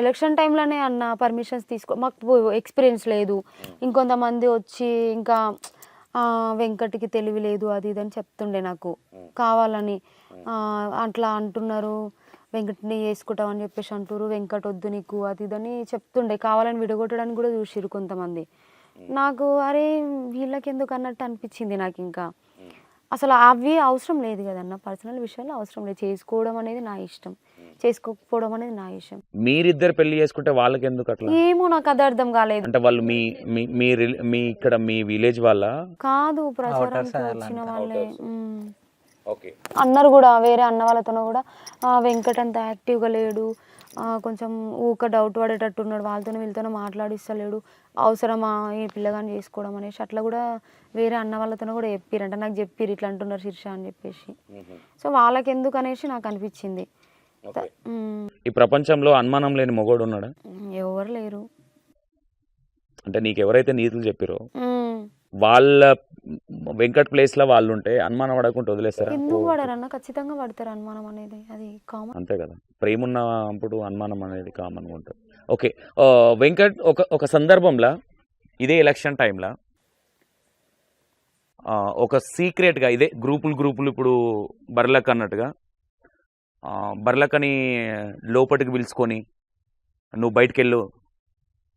Election టైంలోనే అన్న permissions తీసుకో మాకు ఎక్స్పీరియన్స్ లేదు. ఇంకొంతమంది వచ్చి ఇంకా వెంకట్కి తెలివి లేదు అది ఇది అని చెప్తుండే నాకు. కావాలని అట్లా అంటున్నారు వెంకట్ని వేసుకుంటాం అని చెప్పేసి అంటారు వెంకట్ వద్దు నీకు అది ఇదని చెప్తుండే. కావాలని విడగొట్టడానికి కూడా చూసిరు కొంతమంది. నాకు అరే వీళ్ళకి ఎందుకు అన్నట్టు అనిపించింది నాకు ఇంకా. అసలు అవి అవసరం లేదు కదన్న పర్సనల్ విషయాలు అవసరం లేదు. చేసుకోవడం అనేది నా ఇష్టం. చేసుకోకపోవడం అనేది నా ఇష్టం మీరిద్దరు పెళ్ళి చేసుకుంటే వాళ్ళకి ఎందుకు అట్లా? ఏమో నాకు అది అర్థం కాలేదు. అంటే వాళ్ళు మీ మీ మీ రిల్- మీ ఇక్కడ మీ విలేజ్ వాళ్ళ? కాదు ప్రచారానికి వచ్చిన. వాళ్ళే. ఓకే అన్నారు కూడా వేరే అన్న వాళ్ళతో కూడా. "ఆ, వెంకట్ అంత యాక్టివ్గా లేడు. ఆ, కొంచెం ఊక డౌట్ పడేటట్టు ఉన్నాడు. వాళ్ళతో వీళ్ళతో మాట్లాడిస్తలేడు. అవసరమా ఈ పిల్లగాని చేసుకోవడం అనేసి అట్లా కూడా వేరే అన్న వాళ్ళతో కూడా చెప్పిరంట నాకు చెప్పిరు ఇట్లా అంటున్నారు శీర్ష అని చెప్పేసి. సో వాళ్ళకి ఎందుకు అనేసి నాకు అనిపించింది. ఈ ప్రపంచంలో అనుమానం లేని మొగోడు ఉన్నాడా? ఎవరు లేరు. అంటే నీకు ఎవరైతే నీతులు చెప్పారో వాళ్ళ వెంకట్ ప్లేస్లో వాళ్ళు ఉంటే అనుమానం పడకుండా వదిలేస్తారా? ఎందుకు పడరన్న? ఖచ్చితంగా పడతారు అనుమానం అనేది. అది కామన్ అంతే కదా. ప్రేమ ఉన్నప్పుడు అనుమానం అనేది కామన్ ఉంటుంది. ఓకే. వెంకట్ ఒక ఒక సందర్భంలో ఇదే ఎలక్షన్ టైంలో ఒక సీక్రెట్గా ఇదే గ్రూపులు గ్రూపులు ఇప్పుడు బర్లక్ అన్నట్టుగా బర్లకని లోపలికి పిలుచుకొని నువ్వు బయటికి వెళ్ళు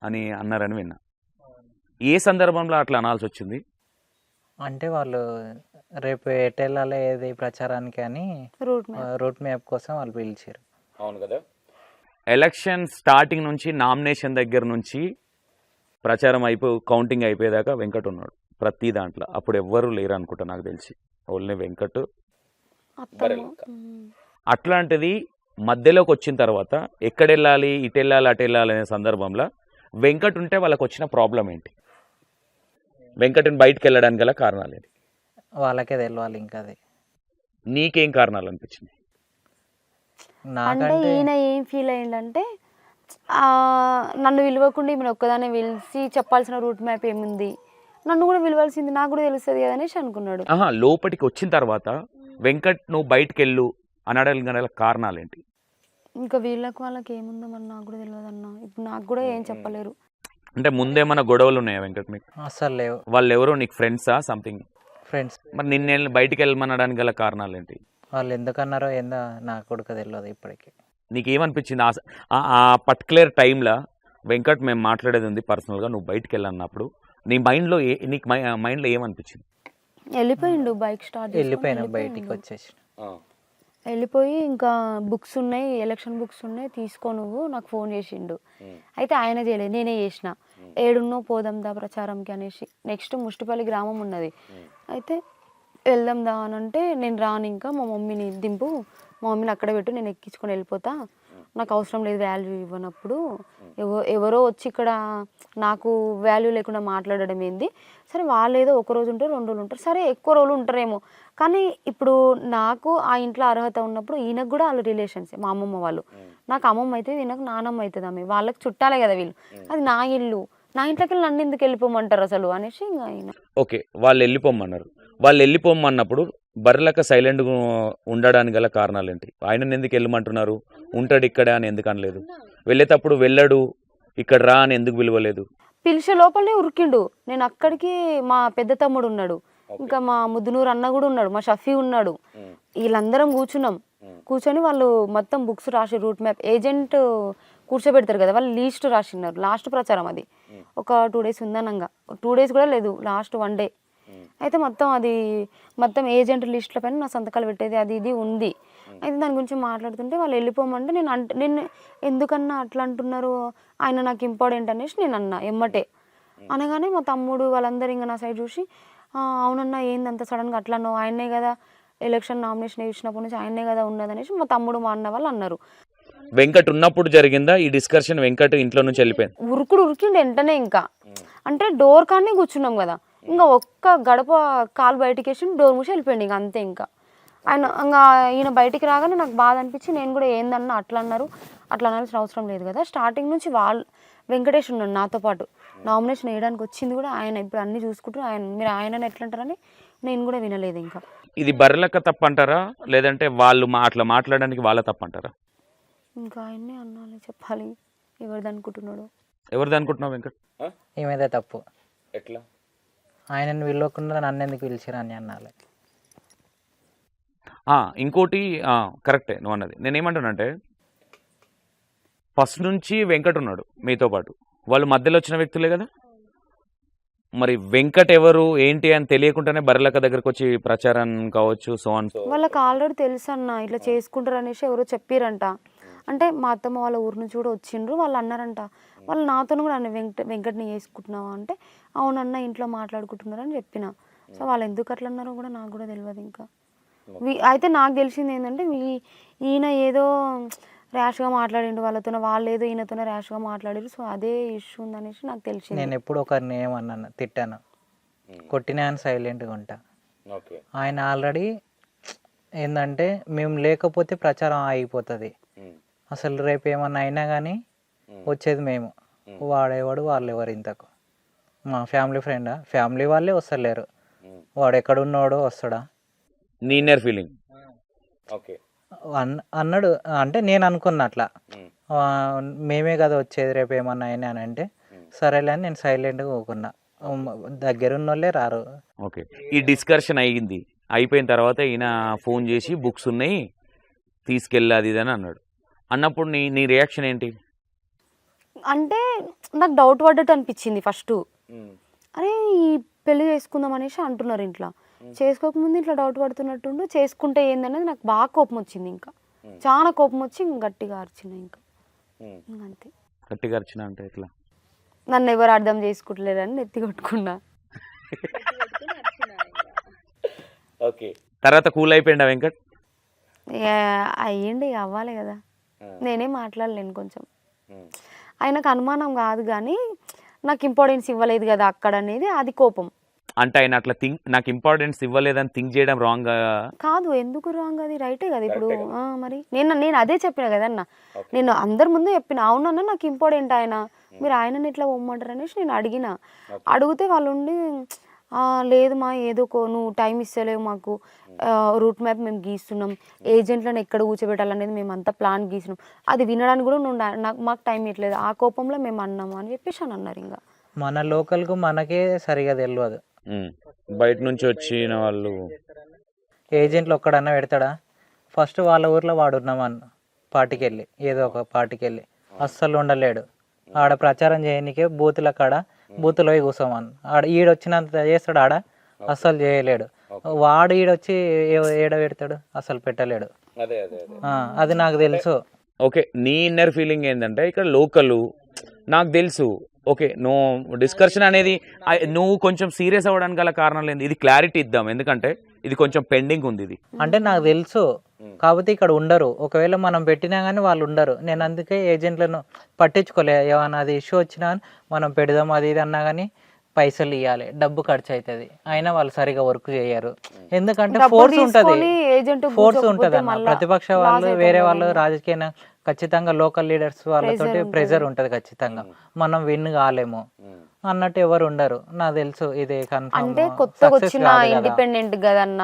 అని అన్నారని విన్నా. ఏ సందర్భంలో అట్లా అనాల్సి వచ్చింది? అంటే వాళ్ళు రేపు ఎటు వెళ్ళాలి ఏది ప్రచారానికి అని రూట్ మ్యాప్. కోసం వాళ్ళు పిలిచారు. అవును కదా? ఎలక్షన్ స్టార్టింగ్ నుంచి నామినేషన్ దగ్గర నుంచి ప్రచారం అయిపో కౌంటింగ్ అయిపోయేదాకా వెంకట్ ఉన్నాడు ప్రతి దాంట్లో. అప్పుడు ఎవ్వరూ లేరు అనుకుంటా నాకు తెలిసి. ఓన్లీ వెంకట్. అట్లాంటిది మధ్యలోకి వచ్చిన తర్వాత ఎక్కడ వెళ్ళాలి ఇటు వెళ్ళాలి అటు వెళ్ళాలి అనే సందర్భంలో వెంకట్ ఉంటే వాళ్ళకి వచ్చిన ప్రాబ్లం ఏంటి? వెంకట్ని బయటకు వెళ్ళడానికి గల కారణాలు ఏంటి వాళ్ళకే తెలియాలి ఇంకా అది. నీకేం కారణాలు అనిపించింది అంటే నాకంటే ఈయన ఏం ఫీల్ అయ్యిందంటే ఆ, నన్ను విలువకుండా ఈమెను ఒక్కదాన్ని పిలిచి చెప్పాల్సిన రూట్ మ్యాప్ ఏముంది? నన్ను కూడా విలువాల్సింది నాకు కూడా తెలుస్తుంది కదా అనేసి అనుకున్నాడు. ఆహా లోపలికి వచ్చిన తర్వాత వెంకట్ నువ్వు బయటకు వెళ్ళు అనడానికి గల కారణాలు ఏంటి ఇంకా వీళ్ళకి వాళ్ళకి ఏముందో మరి నాకు కూడా తెలియదు అన్న ఇప్పుడు నాకు కూడా ఏం చెప్పలేరు. అంటే ముందేమన్నా గొడవలు ఉన్నాయా వెంకట్ మీకు? అస్సలు లేవు. వాళ్ళు ఎవరో నీకు ఫ్రెండ్సా సంథింగ్? ఫ్రెండ్స్. మరి నిన్న బయటికి వెళ్ళమనడానికి గల కారణాలు ఏంటి వాళ్ళు ఎందుకన్నారో ఏందో నాకు కూడా తెలియదు ఇప్పటికి. నీకు ఏమనిపించింది ఆ పర్టికులర్ టైంలో వెంకట్ మేము మాట్లాడేది ఉంది పర్సనల్గా నువ్వు బయటికి వెళ్ళన్నప్పుడు నీ మైండ్లో ఏ నీకు మై మైండ్లో ఏమనిపించింది? వెళ్ళిపోయిండు బైక్ స్టార్ట్ వెళ్ళిపోయినా బయటికి వచ్చేసి వెళ్ళిపోయి ఇంకా బుక్స్ ఉన్నాయి ఎలక్షన్ బుక్స్ ఉన్నాయి తీసుకో నువ్వు నాకు ఫోన్ చేసిండు. అయితే ఆయన చేయలేదు నేనే చేసిన. ఏడున్నో పోదాం దా ప్రచారంకి అనేసి. నెక్స్ట్ ముష్టిపల్లి గ్రామం ఉన్నది. అయితే వెళ్దాం దా అని అంటే నేను రాను ఇంకా మా మమ్మీని దింపు మా మమ్మీని అక్కడ పెట్టు నేను ఎక్కించుకొని వెళ్ళిపోతా. నాకు అవసరం లేదు వాల్యూ ఇవ్వనప్పుడు. ఎవ ఎవరో వచ్చి ఇక్కడ నాకు వాల్యూ లేకుండా మాట్లాడడం ఏంది? సరే వాళ్ళు ఏదో ఒక రోజు ఉంటారు రెండు రోజులు ఉంటారు. సరే ఎక్కువ రోజులు ఉంటారేమో. కానీ ఇప్పుడు నాకు ఆ ఇంట్లో అర్హత ఉన్నప్పుడు ఈయనకు కూడా వాళ్ళ రిలేషన్స్ మా అమ్మమ్మ వాళ్ళు. నాకు అమ్మమ్మ అయితే ఈయనకు నానమ్మ అవుతుంది ఆమె. వాళ్ళకి చుట్టాలే కదా వీళ్ళు. అది నా ఇల్లు. నా ఇంట్లోకి వెళ్ళి నన్ను ఎందుకు వెళ్ళిపోమంటారు అసలు? అనేసి ఇంకా ఆయన ఓకే వాళ్ళు వెళ్ళిపోమన్నారు వాళ్ళు వెళ్ళిపోమన్నప్పుడు బర్రెలక సైలెంట్ ఉండడానికి గల కారణాలు ఏంటి ఆయన ఎందుకు వెళ్ళమంటున్నారు? ఉంటాడు ఇక్కడే అని ఎందుకు అనలేదు? వెళ్ళేటప్పుడు వెళ్ళడు ఇక్కడ రా అని ఎందుకు పిలవలేదు? పిలిచే లోపలనే ఉరికిండు. నేను అక్కడికి మా పెద్ద తమ్ముడు ఉన్నాడు. ఇంకా మా ముద్దునూరు అన్న కూడా ఉన్నాడు మా షఫీ ఉన్నాడు. వీళ్ళందరం కూర్చున్నాం. కూర్చొని వాళ్ళు మొత్తం బుక్స్ రాసి రూట్ మ్యాప్ ఏజెంట్ కూర్చోబెడతారు కదా వాళ్ళు లీస్ట్ రాసిన్నారు లాస్ట్ ప్రచారం అది. ఒక టూ డేస్ ఉందనంగా. టూ డేస్ కూడా లేదు లాస్ట్ వన్ డే. అయితే మొత్తం అది మొత్తం ఏజెంట్ లిస్టుల పైన నా సంతకాలు పెట్టేది అది ఇది ఉంది. అయితే దాని గురించి మాట్లాడుతుంటే వాళ్ళు వెళ్ళిపోమంటే నేను అంట నేను ఎందుకన్నా అట్లా అంటున్నారు? ఆయన నాకు ఇంపార్టెంట్ అనేసి నేను అన్నా ఎమ్మటే. అనగానే మా తమ్ముడు వాళ్ళందరూ ఇంకా నా సైడ్ చూసి "ఆ, అవునన్నా ఏంది అంత సడన్గా అట్లా అన్నావు? ఆయనే కదా ఎలక్షన్ నామినేషన్ ఇచ్చినప్పటి నుంచి ఆయనే కదా ఉన్నదనేసి మా తమ్ముడు మా అన్న వాళ్ళు అన్నారు. వెంకట్ ఉన్నప్పుడు జరిగిందా? ఈ డిస్కషన్ వెంకట్ ఇంట్లో నుంచి వెళ్ళిపోయింది. ఉరుకుడు ఉరికిండు వెంటనే ఇంకా. అంటే డోర్ కానీ కూర్చున్నాం కదా. ఇంకా ఒక్క గడప కాలు బయటికి వేసి డోర్ మూసి వెళ్ళిపోయింది ఇంకా అంతే ఇంకా. ఆయన ఇంకా ఈయన బయటికి రాగానే నాకు బాధ అనిపించి నేను కూడా ఏందన్నా అట్లా అన్నారు. అట్లా అనాల్సిన అవసరం లేదు కదా. స్టార్టింగ్ నుంచి వాళ్ళు వెంకటేష్ ఉన్నాడు నాతో పాటు. నామినేషన్ వేయడానికి వచ్చింది కూడా ఆయన ఇప్పుడు అన్ని చూసుకుంటూ ఆయన మీరు ఆయన ఎట్లా అంటారని నేను కూడా వినలేదు ఇంకా. ఇది బర్రెలక తప్పంటారా? లేదంటే వాళ్ళు మా అట్లా మాట్లాడడానికి వాళ్ళ తప్పంటారా? ఇంకా ఆయన్నే అన్నాలి చెప్పాలి. ఎవరిది అనుకుంటున్నాడు. ఎవరిది అనుకుంటున్నావు వెంకట్? ఈమెదే తప్పు. ఎట్లా? ఆయనను పిలవకుండా నన్ను ఎందుకు పిలిచిరా అని అన్నాలి. ఇంకోటి ఆ, కరెక్టే నువ్వు అన్నది. నేనేమంటానంటే ఫస్ట్ నుంచి వెంకట్ ఉన్నాడు మీతో పాటు. వాళ్ళు మధ్యలో వచ్చిన వ్యక్తులే కదా? మరి వెంకట్ ఎవరు ఏంటి అని తెలియకుండానే బర్రెలక్క దగ్గరకు వచ్చి ప్రచారం కావచ్చు సో అని సో వాళ్ళకి ఆల్రెడీ తెలుసు అన్న ఇట్లా చేసుకుంటారు అనేసి ఎవరో చెప్పిరంట. అంటే మా అత్తమ్మ వాళ్ళ ఊరు నుంచి కూడా వచ్చిండ్రు వాళ్ళు అన్నారంట. వాళ్ళు నాతో కూడా అన్న వెంకట వెంకట్ని చేసుకుంటున్నావా అంటే అవునన్న ఇంట్లో మాట్లాడుకుంటున్నారు అని చెప్పిన. సో వాళ్ళు ఎందుకు అట్లా అన్నారో కూడా నాకు కూడా తెలియదు ఇంకా. అయితే నాకు తెలిసింది ఏంటంటే మీ ఈయన ఏదో ర్యాష్గా మాట్లాడిండు వాళ్ళతో వాళ్ళు ఏదో ఈయనతోనే ర్యాష్గా మాట్లాడారు సో అదే ఇష్యూ ఉందనేసి నాకు తెలిసింది. నేను ఎప్పుడు ఒకరిని ఏమన్నాను తిట్టాను. కొట్టినా అని సైలెంట్గా ఉంటా. ఓకే. ఆయన ఆల్రెడీ ఏంటంటే మేము లేకపోతే ప్రచారం ఆగిపోతుంది. అసలు రేపు ఏమన్నా అయినా కానీ వచ్చేది మేము. వాడేవాడు వాళ్ళు ఎవరు ఇంతకు. మా ఫ్యామిలీ ఫ్రెండా? ఫ్యామిలీ వాళ్ళే వస్తలేరు. వాడు ఎక్కడున్నాడో వస్తాడా? నీ ఇన్నర్ ఫీలింగ్ ఓకే. అన్ అన్నాడు. అంటే నేను అనుకున్నా అట్లా ఆ, మేమే కదా వచ్చేది రేపు ఏమన్నా అయినా అని అంటే సరేలే అని నేను సైలెంట్గా ఊకున్నా ఉమ్, దగ్గరున్న వాళ్ళే రారు. ఓకే. ఈ డిస్కషన్ అయ్యింది. అయిపోయిన తర్వాత ఈయన ఫోన్ చేసి బుక్స్ ఉన్నాయి తీసుకెళ్ళి అది ఇది అని అన్నాడు. అన్నప్పుడు నీ నీ రియాక్షన్ ఏంటి? అంటే నాకు డౌట్ పడ్డట్టు అనిపించింది ఫస్ట్. అరే ఈ పెళ్ళి చేసుకుందాం అనేసి అంటున్నారు ఇంట్లో. చేసుకోకముందు ఇట్లా డౌట్ పడుతున్నట్టుండు చేసుకుంటే ఏందనేది నాకు బాగా కోపం వచ్చింది ఇంకా. చాలా కోపం వచ్చి ఇంక గట్టిగా అరిచిన ఇంకా. అంతే. గట్టిగా అరిచిన అంటే ఎట్లా? నన్ను ఎవరు అర్థం చేసుకుంటలేరని నెత్తి కొట్టుకున్నా. ఓకే. తర్వాత కూల్ అయిపోయిందా వెంకట్? ఇక అయ్యిండి అవ్వాలి కదా. నేనే మాట్లాడలేను కొంచెం. ఆయనకు అనుమానం కాదు కానీ నాకు ఇంపార్టెన్స్ ఇవ్వలేదు కదా అక్కడ అనేది అది కోపం. అంటే ఆయన అట్లా థింక్ నాకు ఇంపార్టెన్స్ ఇవ్వలేదని థింక్ చేయడం రాంగ్ కాదు ఎందుకు రాంగ్ అది? రైటే కదా ఇప్పుడు. ఆ, మరి నేను నేను అదే చెప్పిన కదన్న నేను అందరి ముందు చెప్పిన అవునన్నా నాకు ఇంపార్టెంట్ ఆయన. మీరు ఆయనని ఎట్లా పొమ్మంటారు అనేసి నేను అడిగిన. అడిగితే వాళ్ళు ఉండి "ఆ, లేదు మా ఏదో కో నువ్వు టైం ఇస్తలేవు మాకు. రూట్ మ్యాప్ మేము గీస్తున్నాం. ఏజెంట్లను ఎక్కడ కూర్చోబెట్టాలనేది మేము అంతా ప్లాన్ గీసినాం అది వినడానికి కూడా నువ్వు నాకు మాకు టైం ఇవ్వట్లేదు ఆ కోపంలో మేము అన్నాము అని చెప్పేసి అని అన్నారు ఇంకా. మన లోకల్కు మనకే సరిగా తెలియదు బయట నుంచి వచ్చిన వాళ్ళు. ఏజెంట్లు ఒక్కడన్నా పెడతాడా? ఫస్ట్ వాళ్ళ ఊర్లో వాడు ఉన్నామన్న పార్టీకి వెళ్ళి ఏదో ఒక పార్టీకి వెళ్ళి అస్సలు ఉండలేడు. ఆడ ప్రచారం చేయనికే బూతుల కాడ బూతులో పోయి కూర్చోమని ఆడ ఈడొచ్చినంత చేస్తాడు ఆడ అస్సలు చేయలేడు. వాడు ఈడొచ్చి ఏడ పెడతాడు? అసలు పెట్టలేడు. అదే అదే ఆ, అది నాకు తెలుసు. ఓకే నీ ఇన్నర్ ఫీలింగ్ ఏంటంటే ఇక్కడ లోకల్ నాకు తెలుసు. ఓకే నువ్వు డిస్కషన్ అనేది నువ్వు కొంచెం సీరియస్ అవ్వడానికి గల కారణం లేదు ఇది క్లారిటీ ఇద్దాం. ఎందుకంటే ఇది కొంచెం పెండింగ్ ఉంది ఇది. అంటే నాకు తెలుసు. కాకపోతే ఇక్కడ ఉండరు. ఒకవేళ మనం పెట్టినా కానీ వాళ్ళు ఉండరు. నేను అందుకే ఏజెంట్లను పట్టించుకోలే. ఏమన్నా అది ఇష్యూ వచ్చినా మనం పెడదాం అది ఇది అన్నా కానీ పైసలు ఇవ్వాలి డబ్బు ఖర్చు అవుతుంది అయినా వాళ్ళు సరిగా వర్క్ చేయరు. ఎందుకంటే ఫోర్స్ ఉంటుంది. ఫోర్స్ ఉంటుంది అన్న ప్రతిపక్ష వాళ్ళు వేరే వాళ్ళు. రాజకీయ ఖచ్చితంగా లోకల్ లీడర్స్ వాళ్ళతోటి Pressure ప్రెజర్ ఉంటుంది ఖచ్చితంగా. మనం విన్ కాలేము. అన్నట్టు ఎవరు ఉండరు. నాకు తెలుసు ఇది కన్ఫర్మ్ అంటే కొత్తగా వచ్చిన ఇండిపెండెంట్ కదన్న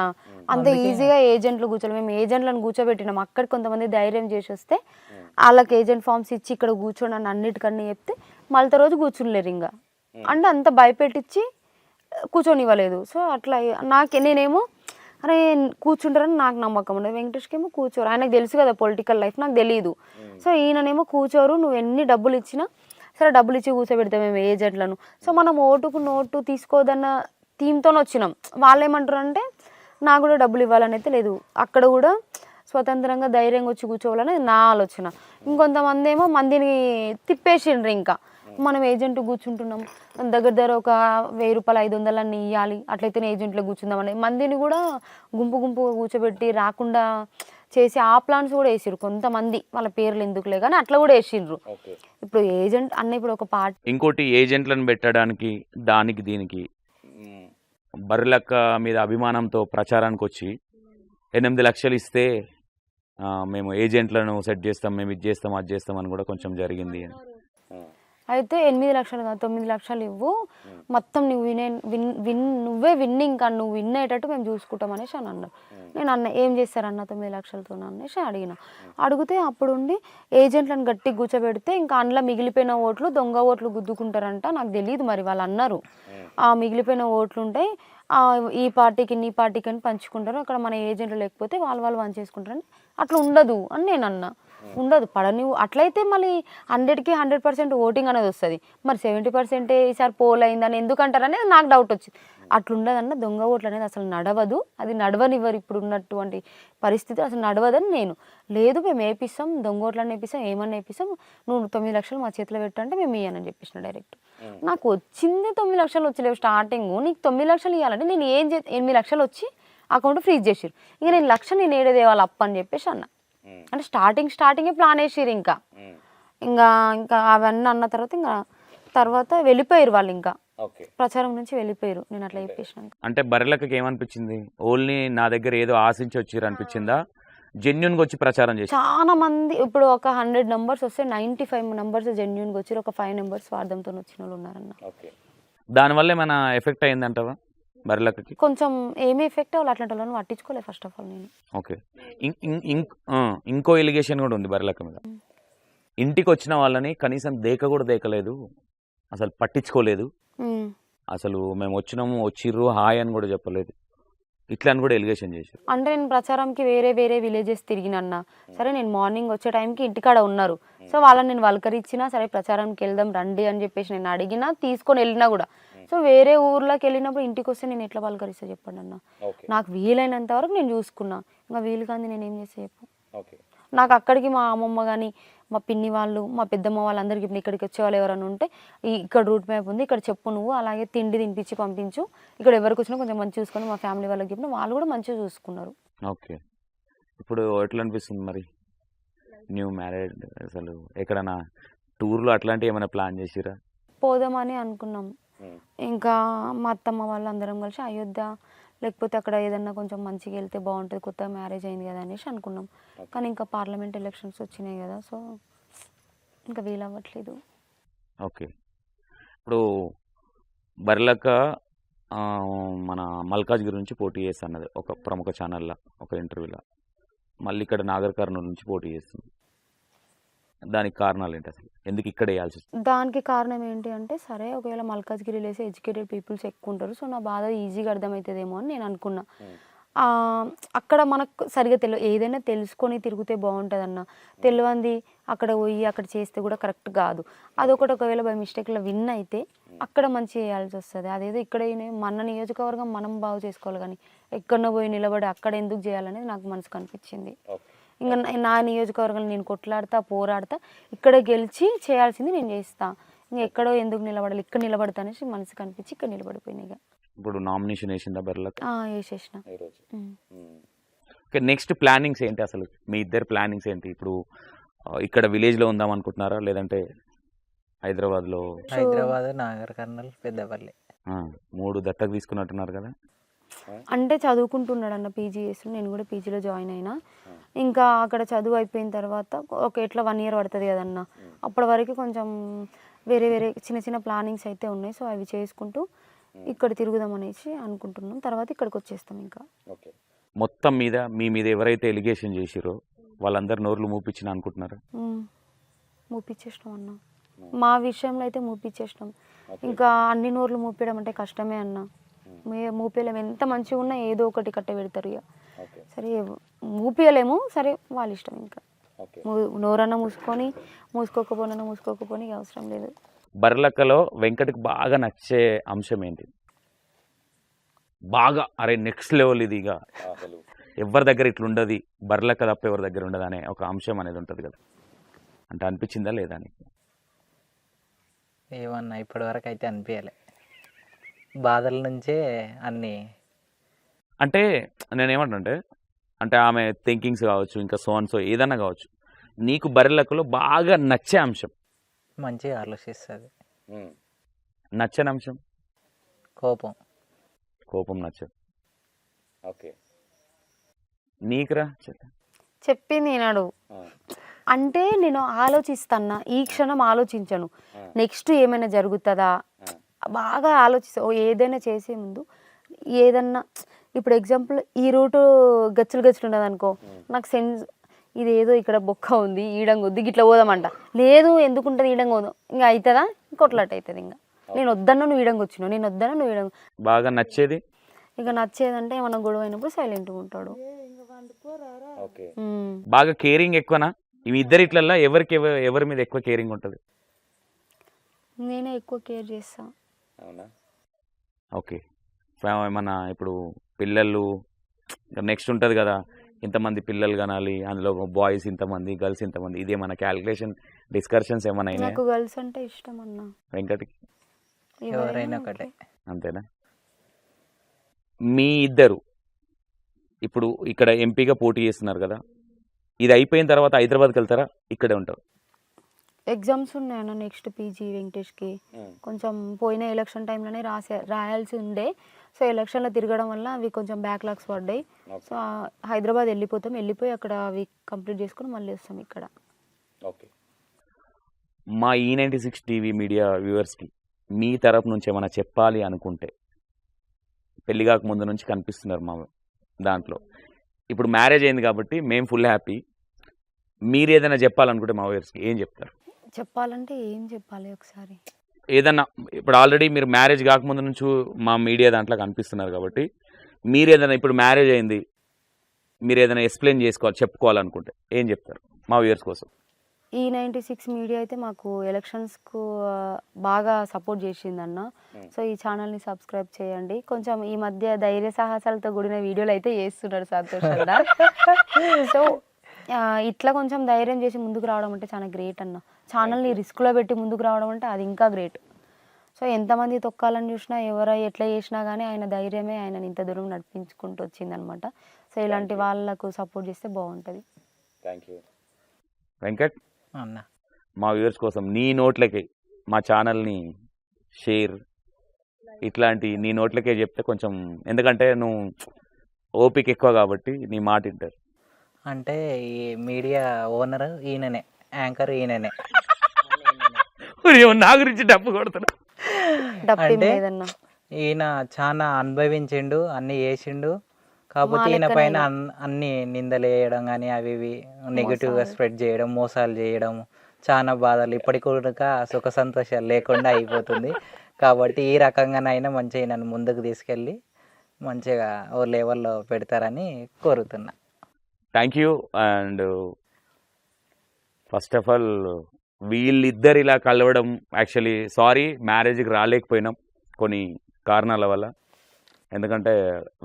అంత ఈజీగా ఏజెంట్లు కూర్చోలేము మేము ఏజెంట్లను కూర్చోబెట్టినాం. అక్కడ కొంతమంది ధైర్యం చేసి వస్తే వాళ్ళకి ఏజెంట్ ఫామ్స్ ఇచ్చి ఇక్కడ కూర్చోండి అని అన్నిటికన్నా చెప్తే మళ్ళీ రోజు కూర్చునిలేరు ఇంకా. అంటే అంత భయపెట్టించి కూర్చొనివ్వలేదు. సో అట్లా నాకు నేనేమో అరే కూర్చుంటారని నాకు నమ్మకం ఉండదు. వెంకటేష్కి ఏమో కూర్చోరు. ఆయనకు తెలుసు కదా పొలిటికల్ లైఫ్ నాకు తెలియదు సో ఈయననేమో కూర్చోరు. నువ్వు ఎన్ని డబ్బులు ఇచ్చినా సరే డబ్బులు ఇచ్చి కూర్చోబెడతాం మేము ఏజెంట్లను సో మనం ఓటుకు నోటు తీసుకోదన్న థీమ్తోనే వచ్చినాం. వాళ్ళు ఏమంటారు అంటే నాకు కూడా డబ్బులు ఇవ్వాలని అయితే లేదు. అక్కడ కూడా స్వతంత్రంగా ధైర్యంగా వచ్చి కూర్చోవాలనేది నా ఆలోచన. ఇంకొంతమంది ఏమో మందిని తిప్పేసిండ్రు ఇంకా. మనం ఏజెంట్ కూర్చుంటున్నాం. దగ్గర దగ్గర ఒక వెయ్యి రూపాయలు ఐదు వందలు అన్ని ఇవ్వాలి అట్లయితేనే ఏజెంట్లో కూర్చుందామని. మందిని కూడా గుంపు గుంపుగా కూర్చోబెట్టి రాకుండా చేసి ఆ ప్లాన్స్ కూడా వేసిర్రు కొంతమంది. వాళ్ళ పేర్లు ఎందుకులే కానీ అట్లా కూడా వేసిండ్రు ఇప్పుడు ఏజెంట్ అన్న ఇప్పుడు ఒక పార్టీ ఇంకోటి ఏజెంట్లను పెట్టడానికి దానికి దీనికి బర్రెలక్క మీద అభిమానంతో ప్రచారానికి వచ్చి ఎనిమిది లక్షలు ఇస్తే మేము ఏజెంట్లను సెట్ చేస్తాం మేము ఇది చేస్తాం అది చేస్తాం అని కూడా కొంచెం జరిగింది. అయితే ఎనిమిది లక్షలు కాదు తొమ్మిది లక్షలు ఇవ్వు. మొత్తం నువ్వు వినే విన్ విన్ నువ్వే విన్నింగ్ కానీ నువ్వు విన్ అయ్యేటట్టు మేము చూసుకుంటాం అనేసి అని అన్నారు నేను అన్న ఏం చేస్తారన్న తొమ్మిది లక్షలతో అనేసి అడిగిన. అడిగితే అప్పుడుండి ఏజెంట్లను గట్టి కూర్చోబెడితే ఇంకా అందులో మిగిలిపోయిన ఓట్లు దొంగ ఓట్లు గుద్దుకుంటారంట నాకు తెలియదు మరి వాళ్ళు అన్నారు. ఆ మిగిలిపోయిన ఓట్లు ఉంటాయి ఈ పార్టీకి నీ పార్టీకి అని పంచుకుంటారు. అక్కడ మన ఏజెంట్లు లేకపోతే వాళ్ళు వాళ్ళు పంచేసుకుంటారని అట్లా ఉండదు అని నేను అన్నా. ఉండదు పడని అట్లయితే మళ్ళీ హండ్రెడ్కి హండ్రెడ్ పర్సెంట్ ఓటింగ్ అనేది వస్తుంది. మరి సెవెంటీ పర్సెంటే ఈసారి పోల్ అయిందని ఎందుకంటారు అనేది నాకు డౌట్ వచ్చింది. అట్లుండదన్న దొంగ ఓట్లు అనేది అసలు నడవదు. అది నడవనివ్వరు ఇప్పుడు ఉన్నటువంటి పరిస్థితి అసలు నడవదని నేను. లేదు మేము వేపిస్తాం దొంగ ఓట్లని వేపిస్తాం ఏమన్నా వేపిస్తాం నువ్వు తొమ్మిది లక్షలు మా చేతిలో పెట్టంటే మేము ఇయ్యనని చెప్పేసిన డైరెక్ట్. నాకు వచ్చింది తొమ్మిది లక్షలు వచ్చలేవు స్టార్టింగ్. నీకు తొమ్మిది లక్షలు ఇవ్వాలంటే నేను ఏం చే ఎనిమిది లక్షలు వచ్చి అకౌంట్ ఫ్రీజ్ చేసిరు ఇక నేను లక్ష నేను ఏడేదేవాలి అప్ప అని చెప్పేసి అన్న. అంటే స్టార్టింగ్ స్టార్టింగే ప్లాన్ వేసిరు ఇంకా. ఇంకా ఇంకా అవన్నీ అన్న తర్వాత ఇంకా తర్వాత వెళ్ళిపోయారు వాళ్ళు ఇంకా. ఓకే. ప్రచారం నుంచి వెళ్ళిపోయారు నేను అట్లా చెప్పేసినాక. అంటే బర్రెలకి ఏమనిపించింది? ఓన్లీ నా దగ్గర ఏదో ఆశించి వచ్చిర్రు అనిపించిందా జెన్యున్గా వచ్చి ప్రచారం చేసి. చాలా మంది ఇప్పుడు ఒక హండ్రెడ్ నెంబర్స్ వస్తే నైంటీ ఫైవ్ నెంబర్స్ జెన్యున్గా వచ్చి ఒక ఫైవ్ నెంబర్స్ స్వార్థంతో వచ్చిన వాళ్ళు ఉన్నారన్న. ఓకే. దానివల్ల ఏమైనా ఎఫెక్ట్ అయిందంటావా? బర్రెలకి కొంచెం ఏమి ఎఫెక్ట్ వాళ్ళు అట్లాంటి వాళ్ళని పట్టించుకోలేదు ఫస్ట్ ఆఫ్ ఆల్ నేను. ఓకే ఇంకో ఎలిగేషన్ కూడా ఉంది బర్రెలక మీద. ఇంటికి వచ్చిన వాళ్ళని కనీసం దేక కూడా దేకలేదు. అసలు పట్టించుకోలేదు. అసలు మేము వచ్చినాము వచ్చిర్రు హాయ్ అని కూడా చెప్పలేదు. ఇట్లా అని కూడా ఎలిగేషన్ చేశారు. అంటే నేను ప్రచారంకి వేరే వేరే విలేజెస్ తిరిగినన్న. సరే నేను మార్నింగ్ వచ్చే టైంకి ఇంటికాడ ఉన్నారు. సో వాళ్ళని నేను వలకరించినా సరే ప్రచారంకి వెళ్దాం రండి అని చెప్పేసి నేను అడిగినా తీసుకొని వెళ్ళినా కూడా. సో వేరే ఊర్లోకి వెళ్ళినప్పుడు ఇంటికి వస్తే నేను ఎట్లా పలకరిస్తా చెప్పండి అన్న. నాకు వీలైనంత వరకు నేను చూసుకున్నా. ఇంకా వీలు కాంది నేను ఏం చేసే చెప్పు. నాకు అక్కడికి మా అమ్మమ్మ కానీ మా పిన్ని వాళ్ళు మా పెద్దమ్మ వాళ్ళందరికీ ఇప్పుడు ఇక్కడికి వచ్చే వాళ్ళు ఎవరైనా ఉంటే ఇక్కడ రూట్ మ్యాప్ ఉంది ఇక్కడ చెప్పు నువ్వు అలాగే తిండి తినిపించి పంపించు. ఇక్కడ ఎవరికి వచ్చినా కొంచెం మంచి చూసుకొని మా ఫ్యామిలీ వాళ్ళకి చెప్పిన వాళ్ళు కూడా మంచిగా చూసుకున్నారు. ఓకే ఇప్పుడు ఎట్లా అనిపిస్తుంది మరి? న్యూ మ్యారేడ్ అసలు ఎక్కడన్నా టూర్లో అట్లాంటివి ఏమైనా ప్లాన్ చేసిరా? పోదామని అనుకున్నాం. ఇంకా మా అత్తమ్మ వాళ్ళు అందరం కలిసి అయోధ్య లేకపోతే అక్కడ ఏదన్నా కొంచెం మంచిగా వెళ్తే బాగుంటుంది కొత్తగా మ్యారేజ్ అయింది కదా అనేసి అనుకున్నాం. కానీ ఇంకా పార్లమెంట్ ఎలక్షన్స్ వచ్చినాయి కదా సో ఇంకా వీలవ్వట్లేదు. ఓకే. ఇప్పుడు బర్లక ఆ, మన మల్కాజ్ గురించి పోటీ చేస్తా అన్నది ఒక ప్రముఖ ఛానల్లో ఒక ఇంటర్వ్యూలో మళ్ళీ ఇక్కడ నాగర్ కర్నూలు నుంచి పోటీ చేస్తుంది. దానికి కారణాలు ఏంటి అసలు ఎందుకు ఇక్కడ వేయాల్సి దానికి కారణం ఏంటి అంటే సరే ఒకవేళ మల్కాజ్గిరి వేసి ఎడ్యుకేటెడ్ పీపుల్స్ ఎక్కువ ఉంటారు సో నా బాధ ఈజీగా అర్థమవుతుందేమో అని నేను అనుకున్నా. అక్కడ మనకు సరిగా తెలు ఏదైనా తెలుసుకొని తిరిగితే బాగుంటుంది అన్న తెలియంది అక్కడ పోయి అక్కడ చేస్తే కూడా కరెక్ట్ కాదు. అదొకటి ఒకవేళ బై మిస్టేక్లో విన్ అయితే అక్కడ మంచి చేయాల్సి వస్తుంది. అదేదో ఇక్కడ మన నియోజకవర్గం మనం బాగు చేసుకోవాలి కానీ ఎక్కడనో పోయి నిలబడి అక్కడ ఎందుకు చేయాలనేది నాకు మనసుకు అనిపించింది. ఇంకా నా- నియోజకవర్గంలో నేను కొట్లాడతా పోరాడతా ఇక్కడ గెలిచి చేయాల్సింది నేను చేస్తా. ఇంకా ఎక్కడో ఎందుకు నిలబడాలి ఇక్కడ నిలబడతా అనేసి మనసుకు అనిపించి ఇక్కడ నిలబడిపోయినాయి ఇక. ఇప్పుడు నామినేషన్ వేసిందా బర్లక? ఆ, వేసేసిన. నెక్స్ట్ ప్లానింగ్స్ ఏంటి అసలు? మీ ఇద్దరు ప్లానింగ్స్ ఏంటి? ఇప్పుడు ఇక్కడ విలేజ్లో ఉందాం అనుకుంటున్నారా? లేదంటే హైదరాబాద్లో? హైదరాబాద్ నాగర్ కర్నూల్ పెద్దపల్లి. మూడు దత్తకు తీసుకున్నట్టున్నారు కదా? అంటే చదువుకుంటున్నాడు అన్న పీజీ చేస్తున్నాడు నేను కూడా పీజీలో జాయిన్ అయినా. ఇంకా అక్కడ చదువు అయిపోయిన తర్వాత ఒక ఎట్లా వన్ ఇయర్ పడుతుంది కదన్న అప్పటి వరకు కొంచెం వేరే వేరే చిన్న చిన్న ప్లానింగ్స్ అయితే ఉన్నాయి. సో అవి చేసుకుంటూ ఇక్కడ తిరుగుదాం అనేసి అనుకుంటున్నాం. తర్వాత ఇక్కడికి వచ్చేస్తాం ఇంకా. ఓకే. మొత్తం మీద మీ మీద ఎవరైతే ఎలిగేషన్ చేసిరో వాళ్ళందరు నోర్లు మూపించిన అనుకుంటున్నారా? ఉమ్. మూపిచ్చేసినాం అన్న. మా విషయంలో అయితే మూపిచ్చేసినాం ఇంకా అన్ని నోర్లు మూపించడం అంటే కష్టమే అన్న. మూపేయలేము ఎంత మంచిగా ఉన్నా ఏదో ఒకటి కట్ట పెడతారు ఇక సరే మూపియలేము సరే వాళ్ళ ఇష్టం ఇంకా. మూ- నోరన్నా మూసుకొని మూసుకోకపోనన్నా మూసుకోకపోని అవసరం లేదు. బర్లక్కలో వెంకట్కి బాగా నచ్చే అంశం ఏంటి? బాగా అరే నెక్స్ట్ లెవెల్ ఇది ఇక ఎవరి దగ్గర ఇట్లా ఉండదు? బర్లక్క తప్ప ఎవరి దగ్గర ఉండదు అనే ఒక అంశం అనేది ఉంటుంది కదా. అంటే అనిపించిందా లేదా నీకు? ఏమన్నా ఇప్పటి వరకు అయితే అనిపించలే బాధల నుంచే అన్ని అంటే నేను ఏమంటుంటే అంటే ఆమె థింకింగ్స్ కావచ్చు ఇంకా సోన్ సో ఏదన్నా కావచ్చు నీకు బర్రెలకలో బాగా నచ్చే అంశం. మంచిగా ఆలోచిస్తుంది. నచ్చని అంశం? కోపం. కోపం నచ్చదు. ఓకే. నీకురా? చెప్పు. చెప్పింది ఈనాడు. అంటే నేను ఆలోచిస్తాను ఈ క్షణం ఆలోచించను. నెక్స్ట్ ఏమైనా జరుగుతుందా? బాగా ఆలోచిస్తా. ఓ ఏదైనా చేసే ముందు ఏదన్నా ఇప్పుడు ఎగ్జాంపుల్ ఈ రూటు గచ్చులు గచ్చులు ఉన్నది అనుకో నాకు సెన్స్ ఇది ఏదో ఇక్కడ బొక్క ఉంది ఈడంగా వద్దు ఇట్లా పోదామంట. లేదు ఎందుకు ఉంటుంది ఈడంగా పోదాం ఇంకా అవుతుందా ఇంకొట్లాట అవుతుంది ఇంకా నేను వద్దన్నా నువ్వు ఈడంగా వచ్చినావు నేను వద్దన్నా నువ్వు ఈడంగా బాగా నచ్చేది? ఇక నచ్చేదంటే ఏమన్నా గొడవ అయినప్పుడు సైలెంట్గా ఉంటాడు. బాగా కేరింగ్ ఎక్కువనా? ఇవి ఇద్దరు ఇట్లల్లో ఎవరికి ఎవ- ఎవరి మీద ఎక్కువ కేరింగ్ ఉంటుంది? నేనే ఎక్కువ కేర్ చేస్తా. అవునా? ఓకే. ఏమన్నా ఇప్పుడు పిల్లలు నెక్స్ట్ ఉంటుంది కదా ఇంతమంది పిల్లలు కనాలి అందులో బాయ్స్ ఇంతమంది గర్ల్స్ ఇంతమంది ఇది ఏమైనా క్యాలిక్యులేషన్ డిస్కషన్స్ ఏమైనా నాకు గర్ల్స్ అంటే ఇష్టం అన్న. వెంకటికి? ఎవరైనా ఒకటే. అంతేనా? మీ ఇద్దరు ఇప్పుడు ఇక్కడ ఎంపీగా పోటీ చేస్తున్నారు కదా ఇది అయిపోయిన తర్వాత హైదరాబాద్కి వెళ్తారా? ఇక్కడే ఉంటారు. ఎగ్జామ్స్ ఉన్నాయన్న నెక్స్ట్ పీజీ వెంకటేష్కి. కొంచెం పోయిన ఎలక్షన్ టైంలోనే రాసే రాయాల్సి ఉండే. సో ఎలక్షన్లో తిరగడం వల్ల అవి కొంచెం బ్యాక్లాగ్స్ పడ్డాయి. సో హైదరాబాద్ వెళ్ళిపోతాం. వెళ్ళిపోయి అక్కడ అవి కంప్లీట్ చేసుకుని మళ్ళీ వస్తాం ఇక్కడ. ఓకే. మా ఈ నైంటీ సిక్స్ టీవీ మీడియా వ్యూవర్స్కి మీ తరపు నుంచి ఏమైనా చెప్పాలి అనుకుంటే పెళ్ళి కాక ముందు నుంచి కనిపిస్తున్నారు మా దాంట్లో. ఇప్పుడు మ్యారేజ్ అయింది కాబట్టి మేము ఫుల్ హ్యాపీ. మీరు ఏదైనా చెప్పాలనుకుంటే మా వ్యూవర్స్కి ఏం చెప్తారు? చెప్పాలంటే ఏం చెప్పాలి ఒకసారి? ఏదన్నా ఇప్పుడు ఆల్రెడీ మీరు మ్యారేజ్ కాకముందు నుంచి మా మీడియా దాంట్లో కనిపిస్తున్నారు కాబట్టి మీరు ఏదైనా ఇప్పుడు మ్యారేజ్ అయింది మీరు ఏదైనా ఎక్స్ప్లెయిన్ చేసుకోవాలి చెప్పుకోవాలనుకుంటే ఏం చెప్తారు మా వ్యూవర్స్ కోసం? ఈ నైంటీ సిక్స్ మీడియా అయితే మాకు ఎలక్షన్స్కు బాగా సపోర్ట్ చేసిందన్న. సో ఈ ఛానల్ని సబ్స్క్రైబ్ చేయండి. కొంచెం ఈ మధ్య ధైర్య సాహసాలతో కూడిన వీడియోలు అయితే చేస్తున్నాడు సంతోషంగా సో ఇట్లా కొంచెం ధైర్యం చేసి ముందుకు రావడం అంటే చాలా గ్రేట్ అన్న. ఛానల్ని రిస్క్లో పెట్టి ముందుకు రావడం అంటే అది ఇంకా గ్రేట్. సో ఎంతమంది తొక్కాలని చూసినా ఎవరై ఎట్లా చేసినా కానీ ఆయన ధైర్యమే ఆయన ఇంత దూరం నడిపించుకుంటూ వచ్చిందనమాట సో ఇలాంటి వాళ్ళకు సపోర్ట్ చేస్తే బాగుంటుంది. Thank you Venkat? అన్న. మా వ్యూవర్స్ కోసం నీ నోట్లకి మా ఛానల్ని షేర్. ఇట్లాంటి నీ నోట్లకే చెప్తే కొంచెం ఎందుకంటే నువ్వు ఓపిక ఎక్కువ కాబట్టి నీ మాట వింటారు. అంటే ఈ మీడియా ఓనర్ ఈయననే. యాంకర్ ఈయననే. నా గురించి డబ్బు కొడతాడు డబ్బు అంటే ఈయన చాలా అనుభవించిండు అన్ని చేసిండు. కాకపోతే ఈయన పైన అన్ని నిందలు వేయడం కానీ అవి ఇవి నెగిటివ్గా స్ప్రెడ్ చేయడం మోసాలు చేయడం చాలా బాధలు. ఇప్పటికి కూడా సుఖ సంతోషాలు లేకుండా అయిపోతుంది. కాబట్టి ఈ రకంగానైనా మంచిగా నన్ను ముందుకు తీసుకెళ్ళి మంచిగా ఓ లెవెల్లో పెడతారని కోరుతున్నా. Thank you and first of all వీళ్ళిద్దరు ఇలా కలవడం యాక్చువల్లీ సారీ మ్యారేజ్కి రాలేకపోయినాం కొన్ని కారణాల వల్ల. ఎందుకంటే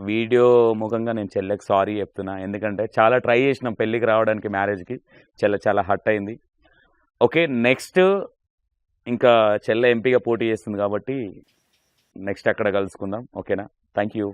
వీడియో ముఖంగా నేను చెల్లెకి సారీ చెప్తున్నా. ఎందుకంటే చాలా ట్రై చేసినాం పెళ్ళికి రావడానికి మ్యారేజ్కి చెల్ల చాలా హట్ అయింది. ఓకే నెక్స్ట్ ఇంకా చెల్ల ఎంపీగా పోటీ చేస్తుంది కాబట్టి నెక్స్ట్ అక్కడ కలుసుకుందాం. ఓకేనా థ్యాంక్ యూ